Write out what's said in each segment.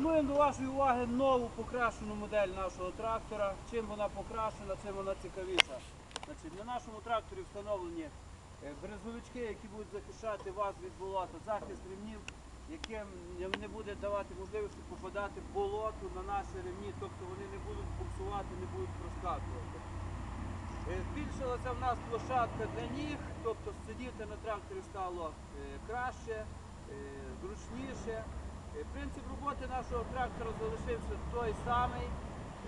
Пропонуємо до вашої уваги нову покрашену модель нашого трактора. Чим вона покрашена, чим вона цікавіша. Значить, на нашому тракторі встановлені е, брезовички, які будуть захищати вас від болота, захист ремнів, яким не буде давати можливості попадати в болото на наші ремні, тобто вони не будуть буксувати, не будуть проскакувати. Е, Збільшилася в нас площадка для ніг, тобто сидіти на тракторі стало е, краще, зручніше. Е, Принцип роботи нашого трактора залишився той самий.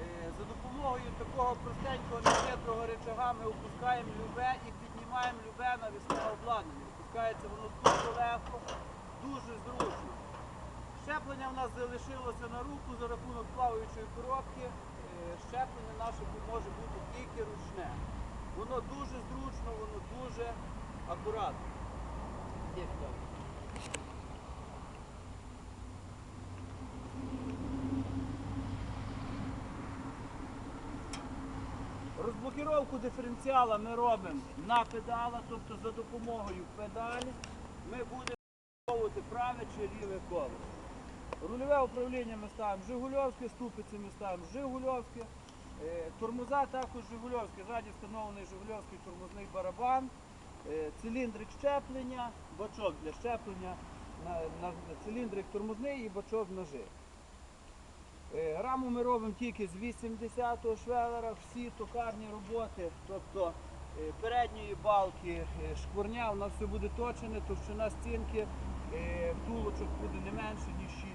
Е, За допомогою такого простенького нехитрого речага ми опускаємо любе і піднімаємо любе навісне обладнання. Опускається воно дуже легко, дуже зручно. Щеплення в нас залишилося на руку за рахунок плаваючої коробки. Е, Щеплення наше може бути тільки ручне. Воно дуже зручно, воно дуже акуратно. Так. Диференціала ми робимо на педалах, тобто за допомогою педалі ми будемо встановлювати праве чи ліве колесо. Рульове управління ми ставимо Жигульовське, ступиці ми ставимо Жигульовське. Е, Тормоза також Жигульовське, ззаді встановлений Жигульовський тормозний барабан, е, циліндрик щеплення, бачок для щеплення, циліндрик тормозний і бачок ножи. Е, Раму ми робимо тільки з 80-го швелера, всі токарні роботи, тобто е, передньої балки, е, шкварня, нас все буде точене, товщина стінки, втулочок буде не менше, ніж 6